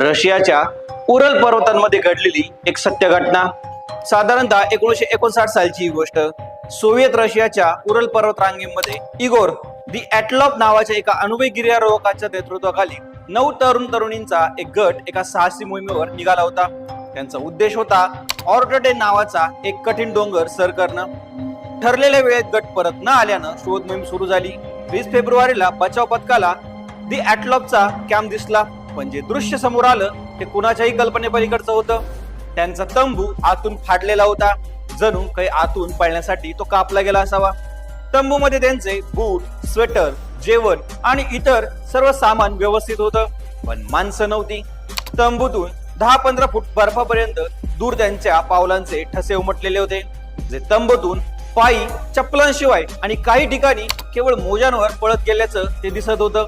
रशियाच्या उरल पर्वतांमध्ये घडलेली एक सत्य घटना. साधारणतः एकोणीसशे एकोणसाठ सालची ही गोष्ट. सोव्हिएत रशियाच्या उरल पर्वत रांगेमध्ये इगोर दी ॲटलॉप नावाच्या एका अनुभवी गिर्यारोहकाच्या नेतृत्वाखाली नऊ तरुण तरुणींचा एक गट एका साहसी मोहिमेवर निघाला होता. त्यांचा उद्देश होता ऑर्टडे नावाचा एक कठीण डोंगर सर करणं. ठरलेल्या वेळेत गट परत न आल्यानं शोध मोहीम सुरू झाली. वीस फेब्रुवारीला बचाव पथकाला दी ॲटलॉपचा कॅम्प दिसला. पण जे दृश्य समोर आलं ते कुणाच्याही कल्पनेपलीकडचं होतं. त्यांचा तंबू आतून फाडलेला होता. जणू काही आतून पळण्यासाठी तो कापला गेला असावा. तंबू मध्ये त्यांचे बूट स्वेटर जेवण आणि इतर सर्व सामान व्यवस्थित होतं. पण माणसं नव्हती. तंबूतून दहा पंधरा फूट बर्फापर्यंत दूर त्यांच्या पावलांचे ठसे उमटलेले होते. जे तंबूतून पायी चप्पलांशिवाय आणि काही ठिकाणी केवळ मोजांवर पळत गेल्याचं ते दिसत होतं.